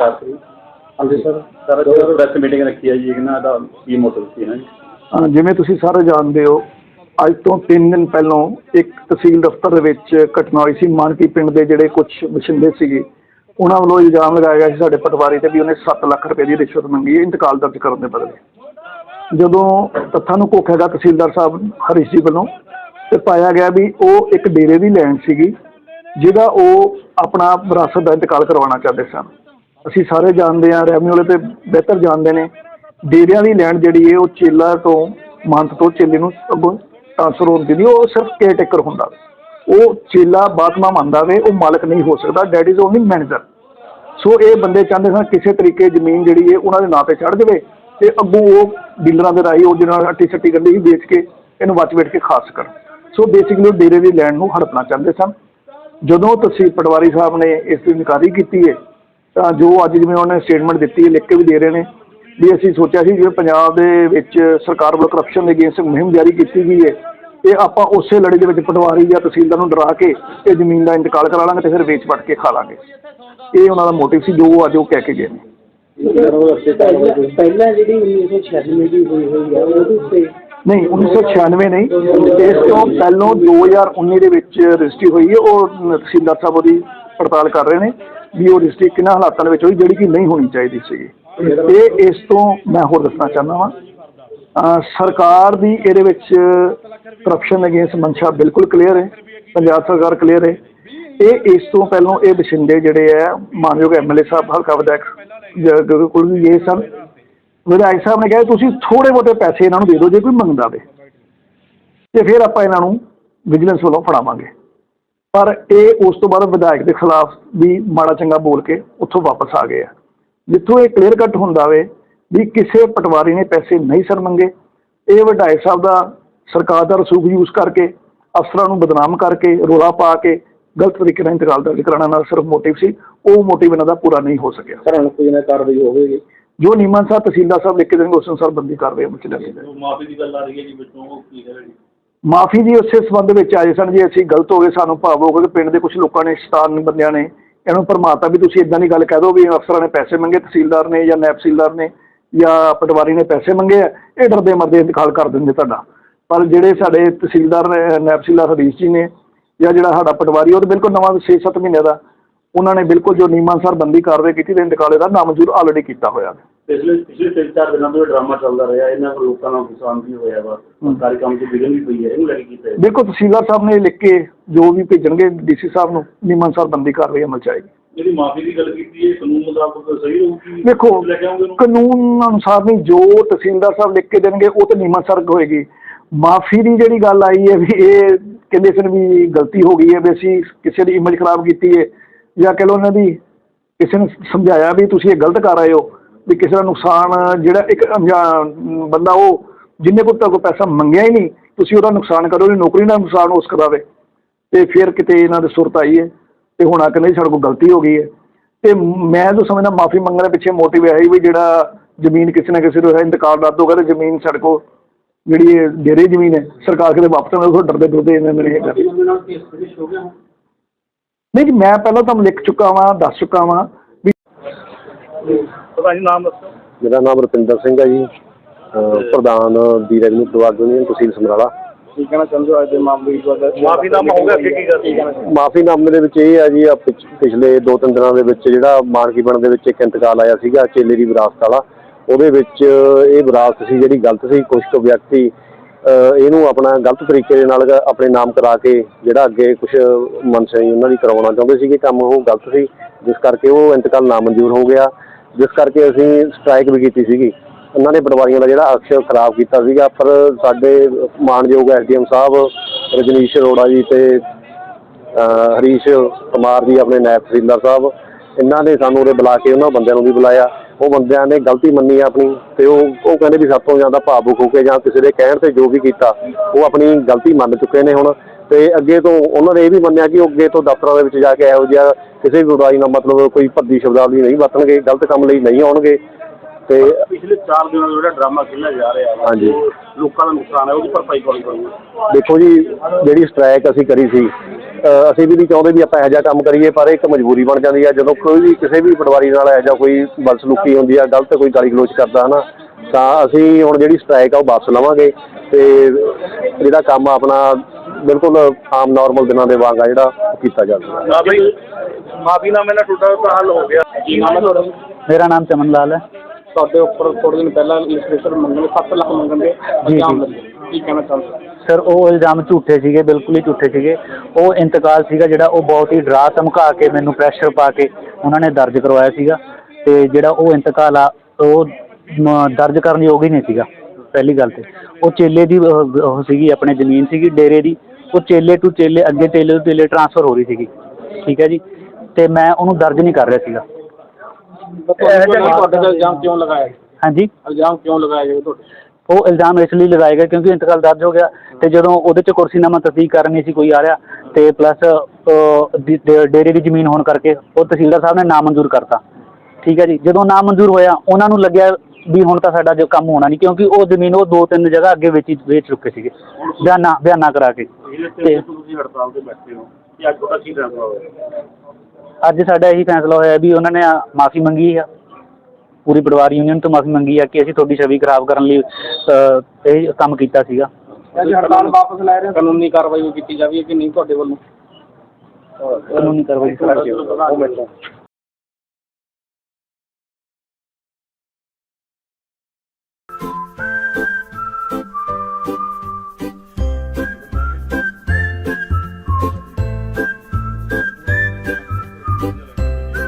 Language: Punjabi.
ਹਾਂਜੀ ਸਰ। ਸਰ ਜੋ ਪ੍ਰੈਸ ਮੀਟਿੰਗ ਰੱਖੀ ਹੈ ਜੀ ਇਹਨਾਂ ਦਾ ਕੀ ਮੋਟਿਵ ਸੀ ਨਾ ਜੀ? ਅਹ ਜਿਵੇਂ ਤੁਸੀਂ ਸਾਰੇ ਜਾਣਦੇ ਹੋ ਅੱਜ ਤੋਂ 3 ਦਿਨ ਪਹਿਲਾਂ ਇੱਕ ਤਹਿਸੀਲ ਦਫ਼ਤਰ ਦੇ ਵਿੱਚ ਘਟਨਾ ਹੋਈ ਸੀ। ਮਾਨਕੀ ਪਿੰਡ ਦੇ ਜਿਹੜੇ ਕੁਝ ਵਸਿੰਦੇ ਸੀਗੇ ਉਹਨਾਂ ਵੱਲੋਂ ਇਲਜ਼ਾਮ ਲਗਾਇਆ ਗਿਆ ਸੀ ਸਾਡੇ ਪਟਵਾਰੀ ਤੇ ਵੀ ਉਹਨੇ 7 ਲੱਖ ਰੁਪਏ ਦੀ ਰਿਸ਼ਵਤ ਮੰਗੀ ਹੈ ਇੰਤਕਾਲ ਦਰਜ ਕਰਨ ਦੇ ਬਦਲੇ। ਜਦੋਂ ਤੱਥਾਂ ਨੂੰ ਘੋਖ ਹੈਗਾ ਤਹਿਸੀਲਦਾਰ ਸਾਹਿਬ ਹਰੀਸ਼ ਜੀ ਵੱਲੋਂ ਤੇ ਪਾਇਆ ਗਿਆ ਵੀ ਉਹ ਇੱਕ ਡੇਰੇ ਦੀ ਲੈਂਡ ਸੀਗੀ ਜਿਹਦਾ ਉਹ ਆਪਣਾ ਵਿਰਾਸਤ ਦਾ ਇੰਤਕਾਲ ਕਰਵਾਉਣਾ ਚਾਹੁੰਦੇ ਸਨ। ਅਸੀਂ ਸਾਰੇ ਜਾਣਦੇ ਹਾਂ, ਰੈਵਨਿਊ ਵਾਲੇ ਤੇ ਬਿਹਤਰ ਜਾਣਦੇ ਨੇ। ਡੇਰਿਆਂ ਦੀ ਲੈਂਡ ਜਿਹੜੀ ਹੈ ਉਹ ਚੇਲਾ ਤੋਂ ਮੰਤ ਤੋਂ ਚੇਲੇ ਨੂੰ ਟ੍ਰਾਂਸਫਰ ਹੁੰਦੀ ਨਹੀਂ ਉਹ ਸਿਰਫ ਕੇਅਰ ਟੇਕਰ ਹੁੰਦਾ। ਉਹ ਚੇਲਾ ਬਾਤਮਾ ਮੰਨਦਾ ਵੇ, ਉਹ ਮਾਲਕ ਨਹੀਂ ਹੋ ਸਕਦਾ that is only manager so ਇਹ ਬੰਦੇ ਚਾਹੁੰਦੇ ਸਨ ਕਿਸੇ ਤਰੀਕੇ ਜ਼ਮੀਨ ਜਿਹੜੀ ਹੈ ਉਹਨਾਂ ਦੇ ਨਾਂ ਤੇ ਚੜ ਜਾਵੇ ਤੇ ਅੱਗੋਂ ਉਹ ਡੀਲਰਾਂ ਦੇ ਰਾਹੀਂ ਉਹ ਜਿਹਨਾਂ ਨਾਲ ਅੱਟੀ ਸੱਟੀ ਗੱਡੀ ਹੀ ਵੇਚ ਕੇ ਇਹਨੂੰ ਵੱਚ ਵੇਚ ਕੇ ਖਾਸ ਸਕਣ ਸੋ ਬੇਸਿਕਲੀ ਉਹ ਡੇਰੇ ਦੀ ਲੈਂਡ ਨੂੰ ਹੜਪਣਾ ਚਾਹੁੰਦੇ ਸਨ। ਜਦੋਂ ਤੁਸੀਂ ਪਟਵਾਰੀ ਸਾਹਿਬ ਨੇ ਇਸ ਦੀ ਇਨਕਾਰੀ ਕੀਤੀ ਹੈ ਤਾਂ ਜੋ ਅੱਜ ਜਿਵੇਂ ਉਹਨੇ ਸਟੇਟਮੈਂਟ ਦਿੱਤੀ ਹੈ ਲਿਖ ਕੇ ਵੀ ਦੇ ਰਹੇ ਨੇ ਵੀ ਅਸੀਂ ਸੋਚਿਆ ਸੀ ਜਿਵੇਂ ਪੰਜਾਬ ਦੇ ਵਿੱਚ ਸਰਕਾਰ ਵੱਲੋਂ ਕਰਪਸ਼ਨ ਦੇ ਅਗੇਂਸਟ ਮੁਹਿੰਮ ਜਾਰੀ ਕੀਤੀ ਗਈ ਹੈ ਤੇ ਆਪਾਂ ਉਸੇ ਲੜੀ ਦੇ ਵਿੱਚ ਪਟਵਾਰੀ ਜਾਂ ਤਹਿਸੀਲਦਾਰ ਨੂੰ ਡਰਾ ਕੇ ਇਹ ਜ਼ਮੀਨ ਦਾ ਇੰਤਕਾਲ ਕਰਾ ਲਾਂਗੇ ਤੇ ਫਿਰ ਵੇਚ ਵਟ ਕੇ ਖਾ ਲਾਂਗੇ। ਇਹ ਉਹਨਾਂ ਦਾ ਮੋਟਿਵ ਸੀ ਜੋ ਅੱਜ ਉਹ ਕਹਿ ਕੇ ਗਏ ਨੇ। ਪਹਿਲਾਂ ਜਿਹੜੀ 1996 ਦੀ ਹੋਈ ਹੋਈ ਹੈ ਉਹਦੇ ਉੱਤੇ ਨਹੀਂ 1996 ਨਹੀਂ ਇਸ ਤੋਂ ਪਹਿਲਾਂ 2019 ਦੇ ਵਿੱਚ ਰਜਿਸਟਰੀ ਹੋਈ ਹੈ ਉਹ ਤਹਿਸੀਲਦਾਰ ਸਾਹਿਬ ਉਹਦੀ ਪੜਤਾਲ ਕਰ ਰਹੇ ਨੇ। ਵੀ ਉਹ ਡਿਸਟ੍ਰਿਕਟ ਕਿਹਨਾਂ ਹਾਲਾਤਾਂ ਦੇ ਵਿੱਚ ਹੋਈ, ਜਿਹੜੀ ਕਿ ਨਹੀਂ ਹੋਣੀ ਚਾਹੀਦੀ ਸੀਗੀ। ਇਹ ਇਸ ਤੋਂ ਮੈਂ ਹੋਰ ਦੱਸਣਾ ਚਾਹੁੰਦਾ ਵਾਂ ਸਰਕਾਰ ਦੀ ਇਹਦੇ ਵਿੱਚ ਕਰਪਸ਼ਨ ਅਗੇਂਸਟ ਮਨਸ਼ਾ ਬਿਲਕੁਲ ਕਲੀਅਰ ਹੈ, ਪੰਜਾਬ ਸਰਕਾਰ ਕਲੀਅਰ ਹੈ। ਇਹ ਇਸ ਤੋਂ ਪਹਿਲਾਂ ਇਹ ਬਸ਼ਿੰਦੇ ਜਿਹੜੇ ਆ, ਮਾਨਯੋਗ ਐਮਐਲਏ ਸਾਹਿਬ, ਹਲਕਾ ਵਿਧਾਇਕ ਜ- ਕੋਲ ਵੀ ਇਹ ਸਨ। ਵਿਧਾਇਕ ਸਾਹਿਬ ਨੇ ਕਿਹਾ ਤੁਸੀਂ ਥੋੜੇ ਬਹੁਤੇ ਪੈਸੇ ਇਹਨਾਂ ਨੂੰ ਦੇ ਦਿਓ, ਜੇ ਕੋਈ ਮੰਗਦਾ ਵੇ ਤੇ ਫਿਰ ਆਪਾਂ ਇਹਨਾਂ ਨੂੰ ਵਿਜੀਲੈਂਸ ਵੱਲੋਂ ਫੜਾਵਾਂਗੇ। ਪਰ ਇਹ ਉਸ ਤੋਂ ਬਾਅਦ ਵਿਧਾਇਕ ਦੇ ਖਿਲਾਫ ਵੀ ਮਾੜਾ ਚੰਗਾ ਬੋਲ ਕੇ ਉੱਥੋਂ ਵਾਪਸ ਆ ਗਏ ਆ। ਜਿੱਥੋਂ ਇਹ ਕਲੀਅਰ ਕੱਟ ਹੁੰਦਾ ਵੇ ਵੀ ਕਿਸੇ ਪਟਵਾਰੀ ਨੇ ਪੈਸੇ ਨਹੀਂ ਸਰ ਮੰਗੇ ਇਹ ਵਿਧਾਇਕ ਸਾਹਿਬ ਦਾ ਸਰਕਾਰ ਦਾ ਰਸੂਖ ਯੂਜ਼ ਕਰਕੇ ਅਫਸਰਾਂ ਨੂੰ ਬਦਨਾਮ ਕਰਕੇ ਰੋਲਾ ਪਾ ਕੇ ਗਲਤ ਤਰੀਕੇ ਨਾਲ ਇੰਤਕਾਲ ਦਰਜ ਕਰਾਉਣਾ ਨਾਲ ਸਿਰਫ ਮੋਟਿਵ ਸੀ ਉਹ ਮੋਟਿਵ ਇਹਨਾਂ ਦਾ ਪੂਰਾ ਨਹੀਂ ਹੋ ਸਕਿਆ। ਸਰ ਹੁਣ ਕੋਈ ਨਾ ਕਾਰਵਾਈ ਹੋਵੇਗੀ। ਜੋ ਨੀਮਨ ਸਾਹਿਬ ਤਹਿਸੀਲਦਾਰ ਸਾਹਿਬ ਲਿਖ ਕੇ ਦੇਣਗੇ ਉਸ ਅਨੁਸਾਰ ਬੰਦੀ ਕਾਰਵਾਈ ਅਮਲ ਚ ਲਿਆਂਦੀ ਜਾਏਗੀ ਮਾਫੀ ਦੀ ਗੱਲ ਆ ਰਹੀ ਹੈ ਜੀ ਵਿੱਚੋਂ ਉਹ ਕੀ ਹੈ ਜੀ? ਮਾਫੀ ਜੀ ਉਸੇ ਸੰਬੰਧ ਵਿੱਚ ਆਏ ਸਨ ਜੇ ਅਸੀਂ ਗਲਤ ਹੋ ਗਏ ਸਾਨੂੰ ਭਾਵ ਹੋ ਗਿਆ ਕਿ ਪਿੰਡ ਦੇ ਕੁਝ ਲੋਕਾਂ ਨੇ ਸ਼ੈਤਾਨ ਬੰਦਿਆਂ ਨੇ ਇਹਨੂੰ ਭਰਮਾਤਾ ਵੀ ਤੁਸੀਂ ਇਦਾਂ ਦੀ ਗੱਲ ਕਹਿ ਦਿਓ ਵੀ ਅਫਸਰਾਂ ਨੇ ਪੈਸੇ ਮੰਗੇ ਤਹਿਸੀਲਦਾਰ ਨੇ ਜਾਂ ਨਾਇਬ ਤਹਿਸੀਲਦਾਰ ਨੇ ਜਾਂ ਪਟਵਾਰੀ ਨੇ ਪੈਸੇ ਮੰਗੇ ਆ ਇਹ ਡਰਦੇ ਮਰਦੇ ਇੰਤਕਾਲ ਕਰ ਦਿੰਦੇ ਤੁਹਾਡਾ। ਪਰ ਜਿਹੜੇ ਸਾਡੇ ਤਹਿਸੀਲਦਾਰ ਨੇ, ਨਾਇਬ ਤਹਿਸੀਲਦਾਰ ਹਰੀਸ਼ ਜੀ ਨੇ ਜਾਂ ਜਿਹੜਾ ਸਾਡਾ ਪਟਵਾਰੀ ਉਹ ਤਾਂ ਬਿਲਕੁਲ ਨਵਾਂ 6-7 ਮਹੀਨੇ ਦਾ ਉਹਨਾਂ ਨੇ ਬਿਲਕੁਲ ਜੋ ਨੀਮਾਨਸਰ ਬੰਦੀ ਕਾਰਵਾਈ ਕੀਤੀ ਤੇ ਇੰਤਕਾਲ ਇਹਦਾ ਨਾਮਨਜ਼ੂਰ ਆਲਰੇਡੀ ਕੀਤਾ ਹੋਇਆ। ਹੈ ਪਿਛਲੇ ਪਿਛਲੇ ਤਿੰਨ ਚਾਰ ਦਿਨਾਂ ਤੋਂ ਇਹ ਡਰਾਮਾ ਚੱਲਦਾ ਰਿਹਾ ਇਹਨਾਂ ਕੋਲ ਲੋਕਾਂ ਨਾਲ ਕਿਸਾਨ ਵੀ ਹੋਇਆ ਵਾ ਸਰਕਾਰੀ ਕੰਮ 'ਚ ਵਿਗਨ ਵੀ ਪਈ ਹੈ ਇਹਨੂੰ ਲੈ ਕੇ ਕੀਤਾ ਬਿਲਕੁਲ ਤਹਿਸੀਲਦਾਰ ਸਾਹਿਬ ਨੇ ਲਿਖ ਕੇ ਜੋ ਵੀ ਭੇਜਣਗੇ ਡੀਸੀ ਸਾਹਿਬ ਨੂੰ ਨੀਮਾਨਸਰ ਬੰਦੀ ਕਾਰਵਾਈ ਅਮਲ ਚ ਆਏਗੀ। ਜਿਹੜੀ ਮਾਫੀ ਦੀ ਗੱਲ ਕੀਤੀ ਹੈ ਕਾਨੂੰਨ ਮੁਤਾਬਕ ਸਹੀ ਰਹੂਗੀ ਦੇਖੋ ਲੈ ਕੇ ਆਉਂਗੇ ਉਹਨੂੰ? ਕਾਨੂੰਨ ਅਨੁਸਾਰ ਨਹੀਂ ਜੋ ਤਹਿਸੀਲਦਾਰ ਸਾਹਿਬ ਲਿਖ ਕੇ ਦੇਣਗੇ ਉਹ ਤੇ ਨੀਮਤ ਸਰਕ ਹੋਏਗੀ। ਮਾਫੀ ਦੀ ਜਿਹੜੀ ਗੱਲ ਆਈ ਹੈ ਵੀ ਇਹ ਕਹਿੰਦੇ ਸਨ ਵੀ ਗਲਤੀ ਹੋ ਗਈ ਹੈ ਵੀ ਅਸੀਂ ਕਿਸੇ ਦੀ ਇਮੇਜ ਖਰਾਬ ਕੀਤੀ ਹੈ ਜਾਂ ਕਹ ਲਓ ਉਹਨਾਂ ਦੀ ਕਿਸੇ ਨੇ ਸਮਝਾਇਆ ਵੀ ਤੁਸੀਂ ਇਹ ਗਲਤ ਕਰ ਰਹੇ ਹੋ। ਵੀ ਕਿਸੇ ਦਾ ਨੁਕਸਾਨ ਜਿਹੜਾ ਇੱਕ ਅਣਜਾਣ ਬੰਦਾ ਉਹ ਜਿੰਨੇ ਕੋਲ ਤੱਕ ਪੈਸਾ ਮੰਗਿਆ ਹੀ ਨਹੀਂ ਤੁਸੀਂ ਉਹਦਾ ਨੁਕਸਾਨ ਕਰੋ ਉਹਦੀ ਨੌਕਰੀ ਦਾ ਨੁਕਸਾਨ ਉਸ ਕਰਾਵੇ। ਤੇ ਫਿਰ ਕਿਤੇ ਇਹਨਾਂ ਦੇ ਸੁਰਤ ਆਈ ਹੈ ਤੇ ਹੁਣ ਆ ਕੇ ਨਹੀਂ ਸਾਡੇ ਕੋਲ ਗਲਤੀ ਹੋ ਗਈ ਹੈ। ਤੇ ਮੈਂ ਤਾਂ ਸਮਝਦਾ ਮਾਫੀ ਮੰਗਣ ਦੇ ਪਿੱਛੇ ਮੋਟਿਵ ਇਹ ਹੈ ਵੀ ਜਿਹੜਾ ਜ਼ਮੀਨ ਕਿਸੇ ਨਾ ਕਿਸੇ ਦਾ ਇੰਤਕਾਲ ਰੱਦ ਹੋ ਗਿਆ ਤੇ ਜ਼ਮੀਨ ਸਾਡੇ ਕੋਲ ਜਿਹੜੀ ਇਹ ਡੇਰੇ ਜ਼ਮੀਨ ਹੈ ਸਰਕਾਰ ਕਿਤੇ ਵਾਪਸ ਨਾ ਉਹ ਡਰਦੇ ਡਰਦੇ ਇਹਨਾਂ ਮੇਰੇ ਇਹ ਕਰ ਨਹੀਂ ਜੀ ਮੈਂ ਪਹਿਲਾਂ ਤੁਹਾਨੂੰ ਲਿਖ ਚੁੱਕਾ ਵਾਂ ਦੱਸ ਚੁੱਕਾ ਵਾਂ ਨਾਮ ਦੱਸੋ। ਮੇਰਾ ਨਾਮ ਰੁਪਿੰਦਰ ਸਿੰਘ ਹੈ ਜੀ। ਅਹ ਪ੍ਰਧਾਨ ਦੀ ਰੈਵਨਿਊ ਪ੍ਰਵਾਦ ਯੂਨੀਅਨ ਤਹਿਸੀਲ ਸਮਰਾਲਾ। ਕੀ ਕਹਿਣਾ ਚਾਹੁੰਦੇ ਹੋ ਅੱਜ ਦੇ ਮਾਮਲੇ ਵਿੱਚ? ਮਾਫੀ ਨਾਮਾ ਹੋ ਗਿਆ ਅੱਗੇ ਕੀ ਗੱਲ ਮਾਫੀਨਾਮੇ ਦੇ ਵਿੱਚ ਇਹ ਹੈ ਜੀ ਆ ਪਿਛ- ਪਿਛਲੇ ਦੋ ਤਿੰਨ ਦਿਨਾਂ ਦੇ ਵਿੱਚ ਜਿਹੜਾ ਮਾਰਕੀ ਪਿੰਡ ਦੇ ਵਿੱਚ ਇੱਕ ਇੰਤਕਾਲ ਆਇਆ ਸੀਗਾ ਚੇਲੇ ਦੀ ਵਿਰਾਸਤ ਵਾਲਾ। ਉਹਦੇ ਵਿੱਚ ਇਹ ਵਿਰਾਸਤ ਸੀ ਜਿਹੜੀ ਗਲਤ ਸੀ। ਕੁਝ ਕੁ ਵਿਅਕਤੀ ਅਹ ਇਹਨੂੰ ਆਪਣਾ ਗਲਤ ਤਰੀਕੇ ਦੇ ਨਾਲ ਆਪਣੇ ਨਾਮ ਕਰਾ ਕੇ ਜਿਹੜਾ ਅੱਗੇ ਕੁਝ ਮਨਸ਼ਾਈ ਉਹਨਾਂ ਦੀ ਕਰਵਾਉਣਾ ਚਾਹੁੰਦੇ ਸੀਗੇ ਕੰਮ ਉਹ ਗਲਤ ਸੀ। ਜਿਸ ਕਰਕੇ ਉਹ ਇੰਤਕਾਲ ਨਾਮਨਜ਼ੂਰ ਹੋ ਗਿਆ। ਜਿਸ ਕਰਕੇ ਅਸੀਂ ਸਟ੍ਰਾਈਕ ਵੀ ਕੀਤੀ ਸੀਗੀ। ਉਹਨਾਂ ਨੇ ਪਟਵਾਰੀਆਂ ਦਾ ਜਿਹੜਾ ਅਕਸ਼ ਖਰਾਬ ਕੀਤਾ ਸੀਗਾ। ਪਰ ਸਾਡੇ ਮਾਨਯੋਗ ਐਸਡੀਐਮ ਸਾਹਿਬ, ਰਜਨੀਸ਼ ਅਰੋੜਾ ਜੀ ਤੇ, ਅਹ, ਹਰੀਸ਼ ਕੁਮਾਰ ਜੀ, ਆਪਣੇ ਨਾਇਬ ਤਹਿਸੀਲਦਾਰ ਸਾਹਿਬ, ਇਹਨਾਂ ਨੇ ਸਾਨੂੰ ਉਰੇ ਬੁਲਾ ਕੇ ਉਹਨਾਂ ਬੰਦਿਆਂ ਨੂੰ ਵੀ ਬੁਲਾਇਆ। ਉਹ ਬੰਦਿਆਂ ਨੇ ਗਲਤੀ ਮੰਨੀ ਆਪਣੀ ਤੇ ਉਹ ਉਹ ਕਹਿੰਦੇ ਵੀ ਸਾਤੋਂ ਜ਼ਿਆਦਾ ਭਾਵੁਕ ਹੋ ਕੇ ਜਾਂ ਕਿਸੇ ਦੇ ਕਹਿਣ ਤੇ ਜੋ ਵੀ ਕੀਤਾ, ਉਹ ਆਪਣੀ ਗਲਤੀ ਮੰਨ ਚੁੱਕੇ ਨੇ ਹੁਣ। ਤੇ ਅੱਗੇ ਤੋਂ ਉਹਨਾਂ ਨੇ ਇਹ ਵੀ ਮੰਨਿਆ ਕਿ ਉਹ ਅੱਗੇ ਤੋਂ ਦਫ਼ਤਰਾਂ ਦੇ ਵਿੱਚ ਜਾ ਕੇ ਇਹੋ ਜਿਹਾ ਕਿਸੇ ਵੀ ਬੁਰਾਈ ਨਾਲ ਮਤਲਬ ਕੋਈ ਭੱਦੀ ਸ਼ਬਦਾਵਲੀ ਨਹੀਂ ਵਰਤਣਗੇ ਗਲਤ ਕੰਮ ਲਈ ਨਹੀਂ ਆਉਣਗੇ ਤੇ ਪਿਛਲੇ 4 ਦਿਨਾਂ ਤੋਂ ਜਿਹੜਾ ਡਰਾਮਾ ਖੇਲਿਆ ਜਾ ਰਿਹਾ ਵਾ, ਹਾਂਜੀ। ਲੋਕਾਂ ਦਾ ਨੁਕਸਾਨ ਹੈ ਉਹਦੀ ਭਰਪਾਈ ਕੌਣ ਕਰੂਗਾ ਦੇਖੋ ਜੀ ਜਿਹੜੀ ਸਟ੍ਰਾਈਕ ਅਸੀਂ ਕਰੀ ਸੀ ਅਸੀਂ ਵੀ ਨਹੀਂ ਚਾਹੁੰਦੇ ਵੀ ਆਪਾਂ ਇਹੋ ਜਿਹਾ ਕੰਮ ਕਰੀਏ ਪਰ ਇੱਕ ਮਜਬੂਰੀ ਬਣ ਜਾਂਦੀ ਹੈ ਜਦੋਂ ਕੋਈ ਵੀ ਕਿਸੇ ਵੀ ਪਟਵਾਰੀ ਨਾਲ ਇਹੋ ਜਿਹਾ ਕੋਈ ਬਦਸਲੂਕੀ ਹੁੰਦੀ ਆ ਗਲਤ ਕੋਈ ਗਾਲੀ ਗਲੋਚ ਕਰਦਾ ਹਨਾ ਤਾਂ ਅਸੀਂ ਹੁਣ ਜਿਹੜੀ ਸਟ੍ਰਾਈਕ ਆ ਉਹ ਵਾਪਸ ਲਵਾਂਗੇ ਤੇ ਜਿਹੜਾ ਕੰਮ ਆਪਣਾ ਬਿਲਕੁਲ ਆਮ ਨਾਰਮਲ ਦਿਨਾਂ ਦੇ ਵਾਂਗ ਆ ਜਿਹੜਾ ਉਹ ਕੀਤਾ ਜਾਵੇਗਾ ਨਾ ਬਈ ਮਾਫੀ ਨਾਮੇ ਨਾਲ ਟੁੱਟਾ ਤਾਂ ਹੱਲ ਹੋ ਗਿਆ। ਕੀ ਨਾਮ ਹੈ ਤੁਹਾਡਾ? ਮੇਰਾ ਨਾਮ ਚਮਨ ਲਾਲ ਹੈ। ਤੁਹਾਡੇ ਉੱਪਰ ਥੋੜੇ ਦਿਨ ਪਹਿਲਾਂ ਇਨਸਪੈਕਟਰ ਮੰਗਣ 7 ਲੱਖ ਮੰਗਣ ਦੇ ਇਲਜ਼ਾਮ ਲੱਗੇ। ਕੀ ਕਹਿਣਾ ਚਾਹੁੰਦੇ ਸਰ ਉਹ ਇਲਜ਼ਾਮ ਝੂਠੇ ਸੀਗੇ ਬਿਲਕੁਲ ਹੀ ਝੂਠੇ ਸੀਗੇ। ਉਹ ਇੰਤਕਾਲ ਸੀਗਾ ਜਿਹੜਾ ਉਹ ਬਹੁਤ ਹੀ ਡਰਾ ਧਮਕਾ ਕੇ ਮੈਨੂੰ ਪ੍ਰੈਸ਼ਰ ਪਾ ਕੇ ਉਹਨਾਂ ਨੇ ਦਰਜ ਕਰਵਾਇਆ ਸੀਗਾ। ਤੇ ਜਿਹੜਾ ਉਹ ਇੰਤਕਾਲ ਆ ਉਹ ਮ, ਦਰਜ ਕਰਨ ਯੋਗ ਹੀ ਨਹੀਂ ਸੀਗਾ ਪਹਿਲੀ ਗੱਲ ਤੇ। ਉਹ ਚੇਲੇ ਦੀ ਉਹ ਉਹ ਸੀਗੀ ਆਪਣੇ ਜ਼ਮੀਨ ਸੀਗੀ ਡੇਰੇ ਦੀ। ਉਹ ਚੇਲੇ ਟੂ ਚੇਲੇ ਅੱਗੇ ਚੇਲੇ ਤੋਂ ਚੇਲੇ ਟ੍ਰਾਂਸਫਰ ਹੋ ਰਹੀ ਸੀਗੀ। ਠੀਕ ਹੈ ਜੀ? ਤੇ ਮੈਂ ਉਹਨੂੰ ਦਰਜ ਨਹੀਂ ਕਰ ਰਿਹਾ ਸੀਗਾ। ਤੁਹਾਡੇ ਤੇ ਇਲਜ਼ਾਮ ਕਿਉਂ ਲਗਾਇਆ? ਹਾਂਜੀ? ਇਲਜ਼ਾਮ ਕਿਉਂ ਲਗਾਇਆ ਗਿਆ ਤੁਹਾਡੇ? ਉਹ ਇਲਜ਼ਾਮ ਇਸ ਲਈ ਲਗਾਏ ਗਏ ਕਿਉਂਕਿ ਇੰਤਕਾਲ ਦਰਜ ਹੋ ਗਿਆ ਤੇ ਜਦੋਂ ਉਹਦੇ ਚ ਕੁਰਸੀਨਾਮਾ ਤਸਦੀਕ ਕਰਨ ਸੀ ਕੋਈ ਆ ਰਿਹਾ ਤੇ ਪਲੱਸ ਡੇਰੇ ਦੀ ਜ਼ਮੀਨ ਹੋਣ ਕਰਕੇ ਉਹ ਤਹਿਸੀਲਦਾਰ ਸਾਹਿਬ ਨੇ ਨਾਮਨਜ਼ੂਰ ਕਰਤਾ। ਠੀਕ ਹੈ ਜੀ? ਜਦੋਂ ਨਾਮਨਜ਼ੂਰ ਹੋਇਆ ਉਹਨਾਂ ਨੂੰ ਲੱਗਿਆ ਵੀ ਹੁਣ ਤਾਂ ਸਾਡਾ ਜੋ ਕੰਮ ਹੋਣਾ ਨਹੀਂ ਕਿਉਂਕਿ ਉਹ ਜ਼ਮੀਨ ਉਹ ਦੋ ਤਿੰਨ ਜਗ੍ਹਾ ਅੱਗੇ ਵੇਚੀ ਵੇਚ ਚੁੱਕੇ ਸੀਗੇ। ਬਿਆਨਾ ਬਿਆਨਾ ਕਰਾ ਕੇ। ਤੇ ਤੇ ਤੁਸੀਂ ਹੜਤਾਲ ਤੇ ਬੈਠੇ ਹੋ ਕਿ ਅੱਜ ਤੁਹਾਡਾ ਕੀ ਫੈਸਲਾ ਹੋਇਆ ਅੱਜ ਸਾਡਾ ਇਹੀ ਫੈਸਲਾ ਹੋਇਆ ਵੀ ਉਹਨਾਂ ਨੇ ਮਾਫੀ ਮੰਗੀ ਆ। ਪੂਰੀ ਪਰਿਵਾਰ ਯੂਨੀਅਨ ਤੋਂ ਮਾਫੀ ਮੰਗੀ ਆ ਕਿ ਅਸੀਂ ਤੁਹਾਡੀ ਛਵੀ ਖਰਾਬ ਕਰਨ ਲਈ ਅ, ਇਹ ਕੰਮ ਕੀਤਾ ਸੀਗਾ। ਅੱਜ ਹੜਤਾਲ ਵਾਪਸ ਲੈ ਰਹੇ ਕਾਨੂੰਨੀ ਕਾਰਵਾਈ ਕੀਤੀ ਜਾਵੇ ਕਿ ਨਹੀਂ ਤੁਹਾਡੇ ਵੱਲੋਂ? ਕਾਨੂੰਨੀ ਕਾਰਵਾਈ ਉਹ ਮਿੰਟ